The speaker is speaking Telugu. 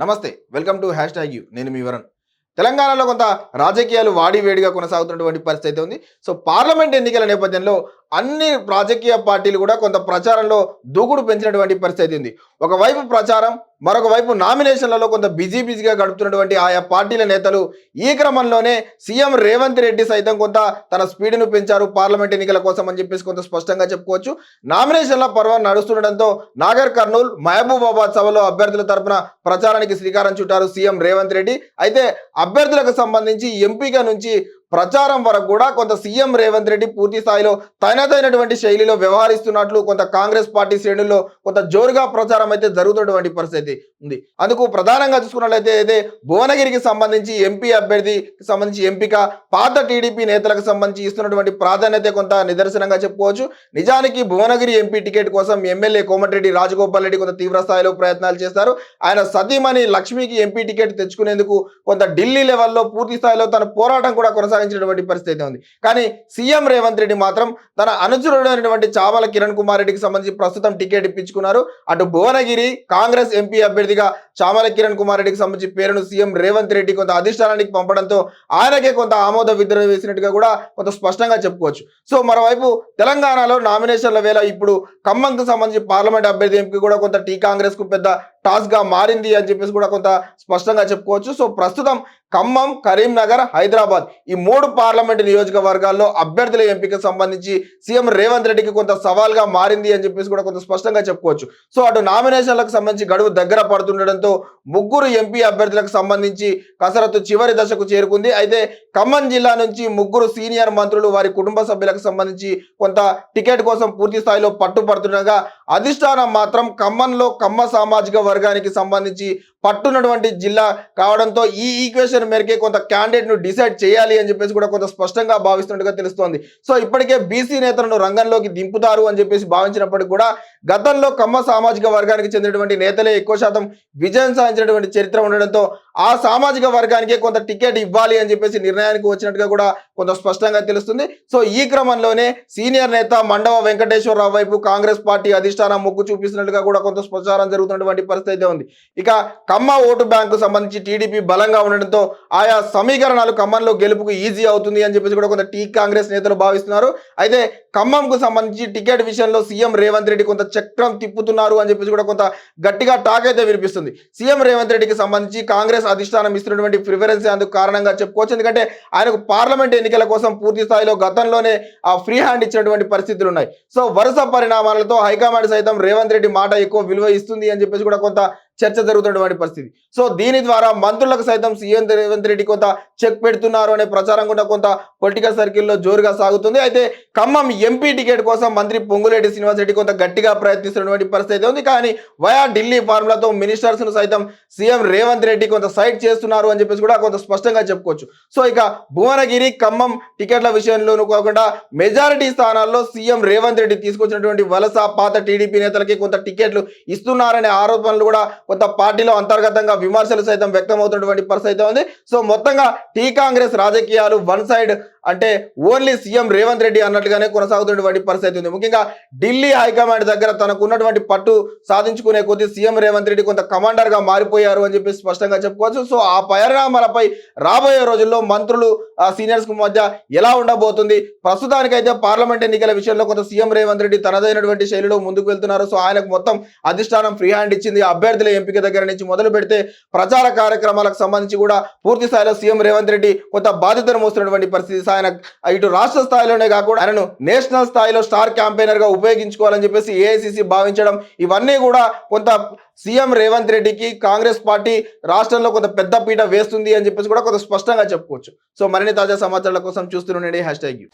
నమస్తే welcome to hash tag you. నేను మీ వరణ్. తెలంగాణలో కొంత రాజకీయాలు వాడి వేడిగా కొనసాగుతున్నటువంటి పరిస్థితి అయితే ఉంది. సో పార్లమెంట్ ఎన్నికల నేపథ్యంలో అన్ని రాజకీయ పార్టీలు కూడా కొంత ప్రచారంలో దూకుడు పెంచినటువంటి పరిస్థితి ఉంది. ఒకవైపు ప్రచారం మరొక వైపు నామినేషన్లలో కొంత బిజీ బిజీగా గడుపుతున్నటువంటి ఆయా పార్టీల నేతలు ఈ క్రమంలోనే సీఎం రేవంత్ రెడ్డి సైతం కొంత తన స్పీడ్ను పెంచారు పార్లమెంట్ ఎన్నికల కోసం అని చెప్పేసి కొంత స్పష్టంగా చెప్పుకోవచ్చు. నామినేషన్ల పర్వం నడుస్తుండటంతో నాగర్ కర్నూల్ మహబూబాబాద్ సభలో అభ్యర్థుల తరపున ప్రచారానికి శ్రీకారం చుట్టారు సీఎం రేవంత్ రెడ్డి. అయితే అభ్యర్థులకు సంబంధించి ఎంపీగా నుంచి ప్రచారం వరకు కూడా కొంత సీఎం రేవంత్ రెడ్డి పూర్తి స్థాయిలో తనదైనటువంటి శైలిలో వ్యవహరిస్తున్నట్లు కొంత కాంగ్రెస్ పార్టీ శ్రేణుల్లో కొంత జోరుగా ప్రచారం అయితే జరుగుతున్నటువంటి పరిస్థితి ఉంది. అందుకు ప్రధానంగా చూసుకున్నట్లయితే అయితే భువనగిరికి సంబంధించి ఎంపీ అభ్యర్థికి సంబంధించి ఎంపిక పాత టీడీపీ నేతలకు సంబంధించి ఇస్తున్నటువంటి ప్రాధాన్యత కొంత నిదర్శనంగా చెప్పుకోవచ్చు. నిజానికి భువనగిరి ఎంపీ టికెట్ కోసం ఎమ్మెల్యే కోమటిరెడ్డి రాజగోపాల్ రెడ్డి కొంత తీవ్ర స్థాయిలో ప్రయత్నాలు చేస్తారు ఆయన సతీమణి లక్ష్మికి ఎంపీ టికెట్ తెచ్చుకునేందుకు కొంత ఢిల్లీ లెవెల్లో పూర్తి స్థాయిలో తన పోరాటం కూడా కొనసాగించినటువంటి పరిస్థితి అయితే ఉంది. కానీ సీఎం రేవంత్ రెడ్డి మాత్రం తన అనుచరుడైనటువంటి చావల కిరణ్ కుమార్ రెడ్డికి సంబంధించి ప్రస్తుతం టికెట్ ఇప్పించుకున్నారు. అటు భువనగిరి కాంగ్రెస్ ఎంపీ అభ్యర్థిగా చామల కిరణ్ కుమార్ రెడ్డికి సంబంధించి పేరును సీఎం రేవంత్ రెడ్డి కొంత అధిష్టానానికి పంపడంతో ఆయనకే కొంత ఆమోద విద్ర వేసినట్టుగా కూడా కొంత స్పష్టంగా చెప్పుకోవచ్చు. సో మరోవైపు తెలంగాణలో నామినేషన్ల వేళ ఇప్పుడు ఖమ్మంకు సంబంధించి పార్లమెంట్ అభ్యర్థి ఎంపీ కూడా కొంత టీ కాంగ్రెస్కు పెద్ద టాస్క్గా మారింది అని చెప్పేసి కూడా కొంత స్పష్టంగా చెప్పుకోవచ్చు. సో ప్రస్తుతం ఖమ్మం కరీంనగర్ హైదరాబాద్ ఈ మూడు పార్లమెంట్ నియోజకవర్గాల్లో అభ్యర్థుల ఎంపిక సంబంధించి సీఎం రేవంత్ రెడ్డికి కొంత సవాల్గా మారింది అని చెప్పేసి కూడా కొంత స్పష్టంగా చెప్పుకోవచ్చు. సో అటు నామినేషన్లకు సంబంధించి గడువు దగ్గర పడుతుండడంతో ముగ్గురు ఎంపీ అభ్యర్థులకు సంబంధించి కసరత్తు చివరి దశకు చేరుకుంది. అయితే ఖమ్మం జిల్లా నుంచి ముగ్గురు సీనియర్ మంత్రులు వారి కుటుంబ సభ్యులకు సంబంధించి కొంత టికెట్ కోసం పూర్తి స్థాయిలో పట్టుపడుతుండగా అధిష్టానం మాత్రం ఖమ్మంలో కమ్మ సామాజిక వర్గానికి సంబంధించి పట్టున్నటువంటి జిల్లా కావడంతో ఈ ఈక్వేషన్ మేరకే కొంత క్యాండిడేట్ను డిసైడ్ చేయాలి అని చెప్పేసి కూడా కొంత స్పష్టంగా భావిస్తున్నట్టుగా తెలుస్తోంది. సో ఇప్పటికే బీసీ నేతలను రంగంలోకి దింపుతారు అని చెప్పేసి భావించినప్పటికీ కూడా గతంలో కమ్మ సామాజిక వర్గానికి చెందినటువంటి నేతలే ఎక్కువ శాతం విజయం సాధించినటువంటి చరిత్ర ఉండడంతో ఆ సామాజిక వర్గానికే కొంత టికెట్ ఇవ్వాలి అని చెప్పేసి నిర్ణయానికి వచ్చినట్టుగా కూడా కొంత స్పష్టంగా తెలుస్తుంది. సో ఈ క్రమంలోనే సీనియర్ నేత మండవ వెంకటేశ్వరరావు వైపు కాంగ్రెస్ పార్టీ అధిష్టానం మొగ్గు చూపిస్తున్నట్టుగా కూడా కొంత ప్రచారం జరుగుతున్నటువంటి పరిస్థితి అయితే ఉంది. ఇక ఖమ్మ ఓటు బ్యాంకు సంబంధించి టీడీపీ బలంగా ఉండడంతో ఆయా సమీకరణాలు ఖమ్మంలో గెలుపుకు ఈజీ అవుతుంది అని చెప్పేసి కూడా కొంత టీ కాంగ్రెస్ నేతలు భావిస్తున్నారు. అయితే ఖమ్మంకు సంబంధించి టికెట్ విషయంలో సీఎం రేవంత్ రెడ్డి కొంత చక్రం తిప్పుతున్నారు అని చెప్పేసి కూడా కొంత గట్టిగా టాక్ అయితే వినిపిస్తుంది. సీఎం రేవంత్ రెడ్డికి సంబంధించి కాంగ్రెస్ అధిష్టానం ఇస్తున్నటువంటి ప్రిఫరెన్స్ అందుకు కారణంగా చెప్పుకోవచ్చు. ఎందుకంటే ఆయనకు పార్లమెంట్ ఎన్నికల కోసం పూర్తి స్థాయిలో గతంలోనే ఆ ఫ్రీ హ్యాండ్ ఇచ్చినటువంటి పరిస్థితులు ఉన్నాయి. సో వరుస పరిణామాలతో హైకమాండ్ సైతం రేవంత్ రెడ్డి మాట ఎక్కువ విలువ ఇస్తుంది అని చెప్పేసి కూడా కొంత చర్చ జరుగుతున్నటువంటి పరిస్థితి. సో దీని ద్వారా మంత్రులకు సైతం సీఎం రేవంత్ రెడ్డి కొంత చెక్ పెడుతున్నారు అనే ప్రచారం కూడా కొంత పొలిటికల్ సర్కిల్లో జోరుగా సాగుతుంది. అయితే ఖమ్మం ఎంపీ టికెట్ కోసం మంత్రి పొంగులేటి శ్రీనివాసరెడ్డి కొంత గట్టిగా ప్రయత్నిస్తున్నటువంటి పరిస్థితి ఉంది. కానీ వయా ఢిల్లీ ఫార్ములాతో మినిస్టర్స్ను సైతం సీఎం రేవంత్ రెడ్డి కొంత సైట్ చేస్తున్నారు అని చెప్పేసి కూడా కొంత స్పష్టంగా చెప్పుకోవచ్చు. సో ఇక భువనగిరి ఖమ్మం టికెట్ల విషయంలోనూ కాకుండా మెజారిటీ స్థానాల్లో సీఎం రేవంత్ రెడ్డి తీసుకొచ్చినటువంటి వలస పాత టీడీపీ నేతలకి కొంత టికెట్లు ఇస్తున్నారనే ఆరోపణలు కూడా కొంత పార్టీలో అంతర్గతంగా విమర్శలు సైతం వ్యక్తమవుతున్నటువంటి పరిస్థితి ఉంది. సో మొత్తంగా టీ కాంగ్రెస్ రాజకీయాలు వన్ సైడ్ అంటే ఓన్లీ సీఎం రేవంత్ రెడ్డి అన్నట్టుగానే కొనసాగుతున్నటువంటి పరిస్థితి ఉంది. ముఖ్యంగా ఢిల్లీ హైకమాండ్ దగ్గర తనకు ఉన్నటువంటి పట్టు సాధించుకునే కొద్దీ సీఎం రేవంత్ రెడ్డి కొంత కమాండర్గా మారిపోయారు అని చెప్పి స్పష్టంగా చెప్పుకోవచ్చు. సో ఆ పరిణామాలపై రాబోయే రోజుల్లో మంత్రులు సీనియర్స్ మధ్య ఎలా ఉండబోతుంది? ప్రస్తుతానికైతే పార్లమెంట్ ఎన్నికల విషయంలో కొంత సీఎం రేవంత్ రెడ్డి తనదైనటువంటి శైలిలో ముందుకు వెళ్తున్నారు. సో ఆయనకు మొత్తం అధిష్టానం ఫ్రీ హ్యాండ్ ఇచ్చింది అభ్యర్థుల ఎంపిక దగ్గర నుంచి మొదలు పెడితే ప్రచార కార్యక్రమాలకు సంబంధించి కూడా పూర్తి స్థాయిలో సీఎం రేవంత్ రెడ్డి కొంత బాధ్యతను మోస్తున్నటువంటి పరిస్థితి. ఆయన ఇటు రాష్ట్ర స్థాయిలోనే కాకుండా ఆయనను నేషనల్ స్థాయిలో స్టార్ క్యాంపెయినర్గా ఉపయోగించుకోవాలని చెప్పేసి ఏఐసిసి భావించడం ఇవన్నీ కూడా కొంత సీఎం రేవంత్ రెడ్డికి కాంగ్రెస్ పార్టీ రాష్ట్రంలో కొంత పెద్ద పీట వేస్తుంది అని చెప్పేసి కూడా కొంత స్పష్టంగా చెప్పుకోవచ్చు. సో మరిన్ని తాజా సమాచారాల కోసం చూస్తుండండి హ్యాష్ ట్యాగ్ యూ.